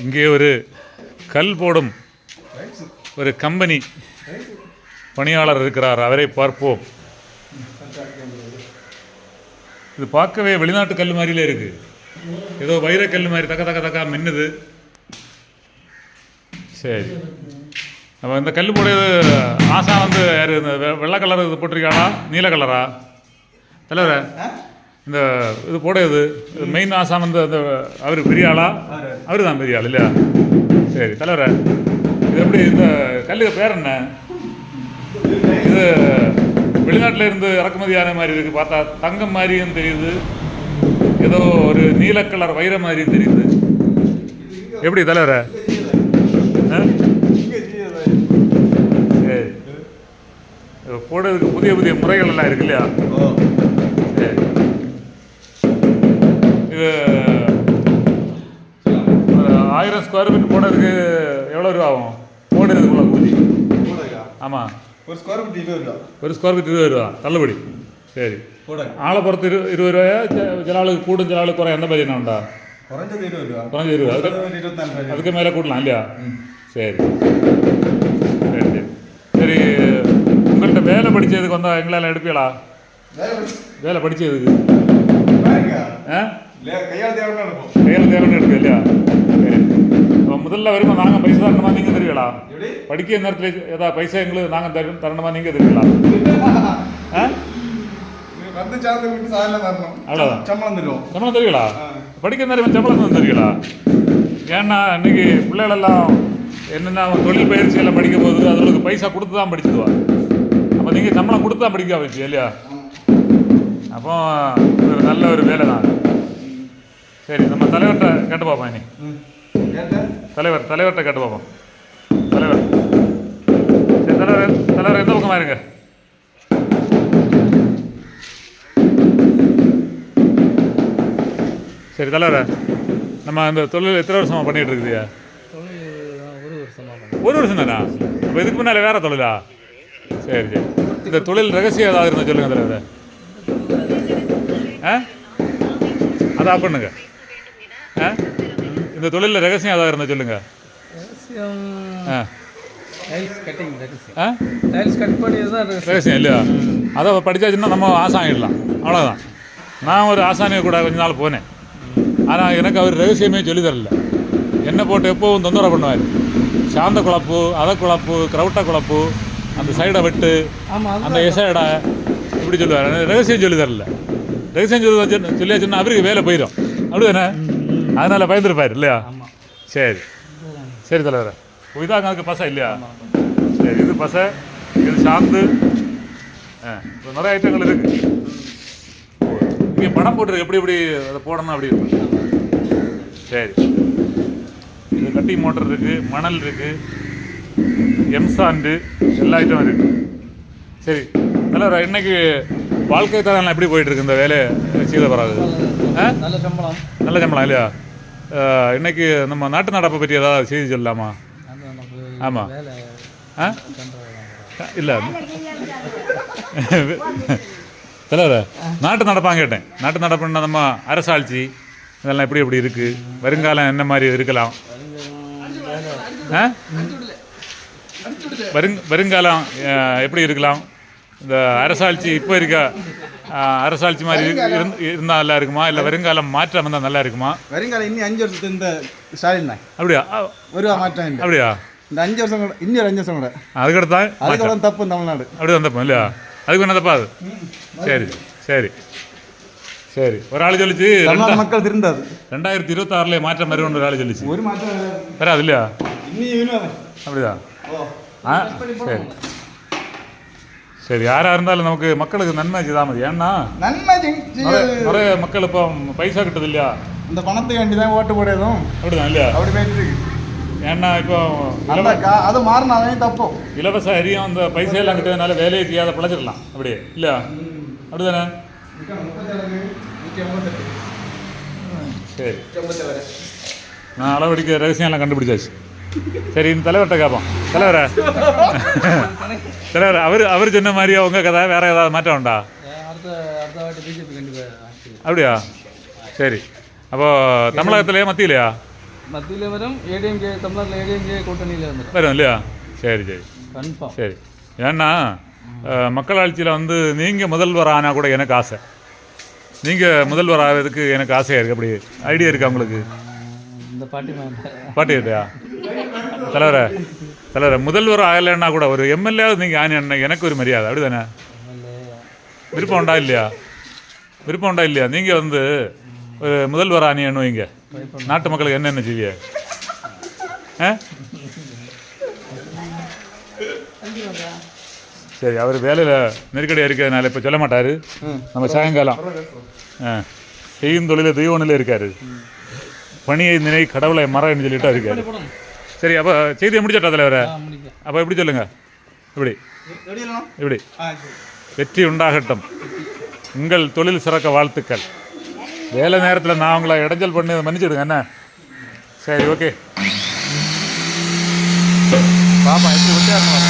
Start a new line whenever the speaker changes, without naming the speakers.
இங்கே ஒரு கல் போடும் ஒரு கம்பெனி பணியாளர் இருக்கிறார். அவரை பார்ப்போம். இது பார்க்கவே வெளிநாட்டு கல் மாதிரிலே இருக்கு. ஏதோ வைரக்கல் மாதிரி தக்க தக்க தக்கா மின்னுது. சரி. நம்ம இந்த கல் போடுறது ஆசா வந்து யாரு? இந்த வெ- வெள்ளை கலர் இது போட்டிருக்காளா? நீல கலரா? தலைவரை. இந்த இது போடுறது மெயின் ஆசாம் வந்து அந்த அவர் பெரிய ஆளா அவர் தான் பெரிய ஆள் இல்லையா? சரி தலைவர இது எப்படி இந்த கல்லுக்கு பேர் என்ன? இது வெளிநாட்டில் இருந்து இறக்குமதியான மாதிரி இருக்கு பார்த்தா தங்கம் மாதிரியும் தெரியுது. ஏதோ ஒரு நீல கலர் வைர மாதிரியும் தெரியுது. எப்படி தலைவர? சரி. போடுறதுக்கு புதிய புதிய முறைகள் எல்லாம் இருக்கு இல்லையா? சரி. இது ஆயிரம் ஸ்கொயர் ஃபீட் போடுறதுக்கு எவ்வளோ ரூபா ஆகும்? போடுறதுக்குள்ள கூலி ஆமாம்
ஒரு ஸ்கொயர் ஃபீட் இருபது ரூபா.
ஒரு ஸ்கொயர் ஃபீட் இருபது ரூபா. தள்ளுபடி. சரி.
போடுங்க
ஆளை பொறுத்து இரு இருபது ரூபாயா? ஆளுக்கு கூடும் சில ஆளுக்கு குறை எந்த மாதிரி என்ன உண்டா
குறைஞ்சது இருபது ரூபா.
குறைஞ்ச இருபது அதுக்கு
குறைஞ்சது
மேலே கூட்டலாம் இல்லையா? சரி. சரி சரி. சரி உங்கள்கிட்ட வேலை படிச்சதுக்கு வந்தால் எங்களால் எடுப்பீங்களா?
வேலை பாருங்க.
ஆ?
கையால் தேவைன்னா இருக்கும்
கையில் தேவைன்னு எடுக்கு இல்லையா? சரி. அப்போ முதல்ல வரும்போது நாங்கள் பைசா தரணுமா நீங்கள் தருவீங்களா? படிக்கிற நேரத்தில் ஏதாவது பைசா எங்களுக்கு நாங்கள் தர தரணுமா நீங்கள் தருவீங்களா?
வந்து சார்ந்த விட்டு சாயலாம் தரணும்.
அவ்வளவுதான்.
சம்பளம் தருவோம்.
சம்பளம் தருவீங்களா. படிக்கிற நேரம் சம்பளம் தான் தருவீங்களா? ஏன்னா இன்னைக்கு பிள்ளைகளெல்லாம் என்னென்ன தொழில் பயிற்சி எல்லாம் படிக்கும் போது அதுகளுக்கு பைசா கொடுத்து தான் படிச்சுடுவா அப்போ நீங்கள் சம்பளம் கொடுத்து தான் படிக்க வச்சு இல்லையா? அப்போ நல்ல ஒரு வேலை தான் சரி நம்ம தலைவர்கிட்ட கேட்டு பார்ப்போம் இனி? தலைவர் தலைவர்கிட்ட கேட்டு பார்ப்போம் தலைவர் சரி தலைவர் தலைவர் எந்த பக்கமாக இருங்க சரி தலைவர் நம்ம அந்த தொழில் எத்தனை வருஷமா பண்ணிட்டு இருக்குதுயா
ஒரு வருஷமாக
வருஷம் தானா அப்போ இதுக்கு முன்னால வேற தொழிலா சரி சரி இந்த தொழில் ரகசியம் ஏதாவது இருந்தால் சொல்லுங்க தலைவர் ஆ அதை ஆஃப் பண்ணுங்க ஆ இந்த தொழிலில் ரகசியம் ஏதாவது இருந்தால் சொல்லுங்க.
ரகசியம் ரகசியம். தான்
இல்லையா? அதை படித்தாச்சுன்னா நம்ம ஆசான் ஆகிடலாம் அவ்வளோதான் நான் ஒரு ஆசானியை கூட கொஞ்ச நாள் போனேன். ஆனால் எனக்கு அவர் ரகசியமே சொல்லி தரல. என்ன போட்டு எப்போவும் தொந்தரவு பண்ணுவார். சாந்த குழப்பு அதை குழப்பு கிரவுட்ட குழப்பு அந்த சைடை வெட்டு அந்த எசைடை இப்படி சொல்லுவார். ரகசியம் சொல்லி தரல. ரகசியம் சொல்லி சொல்லியாச்சுன்னா அவருக்கு வேலை போயிடும். அப்படிதானே? அதனால் பயந்துருப்பார் இல்லையா?
ஆமாம்
சரி. சரி தலைவர். இதாங்க அதுக்கு பசை இல்லையா? சரி இது பசை இது சாந்து. ஆ நிறைய ஐட்டங்கள் இருக்கு. இங்கே படம் போட்டுருக்கு எப்படி எப்படி அதை போடணும் அப்படி இருக்கு. சரி. இது கட்டி மோட்டர் இருக்கு மணல் இருக்கு எம்சாண்டு எல்லா ஐட்டம் இருக்கு. சரி தலைவர் இன்னைக்கு வாழ்க்கை தரம் எப்படி போயிட்டு இருக்கு இந்த வேலையை? ஆ?
நல்ல சம்பளம்.
நல்ல சம்பளம் இல்லையா? இன்னைக்கு நம்ம நாட்டு நடப்பை பற்றி ஏதாவது செய்தி சொல்லலாமா?
அது நமக்கு
ஆமா.
வேலை
ஆ? இல்லை. தலைவர் நாட்டு நடப்பாங்க கேட்டேன். நாட்டு நடப்புன்னா நம்ம அரசாட்சி இதெல்லாம் எப்படி எப்படி இருக்கு? வருங்காலம் என்ன மாதிரி இருக்கலாம்? வருங் வருங்காலம் எப்படி இருக்கலாம்? இந்த அரசாட்சி இப்போ இருக்க அரசாட்சி மாதிரி இருந் இருந்தால் நல்லா இருக்குமா? இல்லை வருங்காலம் மாற்றம் வந்தால் நல்லா இருக்குமா?
வருங்காலம் இன்னும் அஞ்சு வருஷத்துக்கு இந்த ஸ்டாலின் தான்.
அப்படியா?
ஒரு மாற்றம்
அப்படியா?
இந்த அஞ்சு வருஷம் கூட இன்னொரு அஞ்சு வருஷம் கூட.
அதுக்கடுத்து தான்
அதுக்கு அவ்வளோ தப்பு தமிழ்நாடு.
அப்படி வந்தப்போ இல்லையா? அதுக்கு என்ன தப்பா அது? சரி சரி. சரி. ஒரு ஆள் சொல்லிச்சு
மக்கள் திருந்தாது.
ரெண்டாயிரத்தி இருபத்தாறுல மாற்றம் வரும்னு ஒரு ஆள் சொல்லிச்சு.
ஒரு மாற்றம் வராது.
இல்லையா? அப்படியா? ஆ சரி. சரி யாராக இருந்தாலும் நமக்கு மக்களுக்கு நன்மை செய்தால் மதி. ஏன்னா
நன்மை
நிறைய மக்கள் இப்போ பைசா கிட்டது இல்லையா?
இந்த பணத்துக்கு வேண்டி தான் ஓட்டு போடுறதும்.
அப்படிதான் இல்லையா?
அப்படி போயிட்டு
ஏன்னா இப்போ
அது மாறினாவே தப்போ.
இலவச அரியும் அந்த பைசா எல்லாம் கிட்டதுனால வேலையை செய்யாத பிழைச்சிடலாம். அப்படியே இல்லையா? அப்படிதானே? சரி. நான் அளவடிக்க ரகசியம் எல்லாம் கண்டுபிடிச்சாச்சு. சரி இந்த தலைவர்கிட்ட கேட்போம் தலைவரே. தலைவர் அவர் அவர் சொன்ன மாதிரியே உங்கள் கதை? வேற ஏதாவது மாற்றம் உண்டா? அப்படியா? சரி. அப்போ தமிழகத்திலேயே மத்தியிலையா?
மத்தியில் வரும் ஏடிஎம்கே தமிழ்நாட்டில் ஏடிஎம்கே கூட்டணியில் வந்துடும்
வரும் இல்லையா? சரி சரி.
கன்ஃபார்ம்.
சரி. ஏன்னா அஹ், மக்கள் ஆட்சியில் வந்து நீங்கள் முதல்வர் ஆனால் கூட எனக்கு ஆசை. நீங்கள் முதல்வர் ஆகிறதுக்கு எனக்கு ஆசையாக இருக்குது அப்படி ஐடியா இருக்கா உங்களுக்கு?
இந்த பாட்டி
பாட்டு இல்லையா தலைவரை தலைவரை முதல்வர் ஆகலைன்னா கூட ஒரு எம்எல்ஏவாவது நீங்கள் ஆனி எனக்கு ஒரு மரியாதை அப்படிதானே? விருப்பம் உண்டா இல்லையா? விருப்பம் உண்டா இல்லையா? நீங்கள் வந்து ஒரு முதல்வர் ஆணியன்னு வைங்க. நாட்டு மக்களுக்கு என்னென்ன செய்விய சரி அவர் வேலையில் நெருக்கடியாக இருக்கிறதுனால இப்போ சொல்ல மாட்டார். நம்ம சாயங்காலம். ஆ. செய்யும் தொழில தெய்வனில் இருக்காரு. பணியை நினை கடவுளை மறன்னு சொல்லிட்டு இருக்காரு. சரி அப்போ செய்தியை முடிச்சிட்டா தலைவரை. அப்போ எப்படி சொல்லுங்க? இப்படி இப்படி வெற்றி உண்டாகட்டும். உங்கள் தொழில் சிறக்க வாழ்த்துக்கள். வேலை நேரத்தில் நான் உங்களை இடைஞ்சல் பண்ணி மன்னிச்சிடுங்க என்ன? சரி ஓகே. பாப்பா எப்படி வித்தியாசம்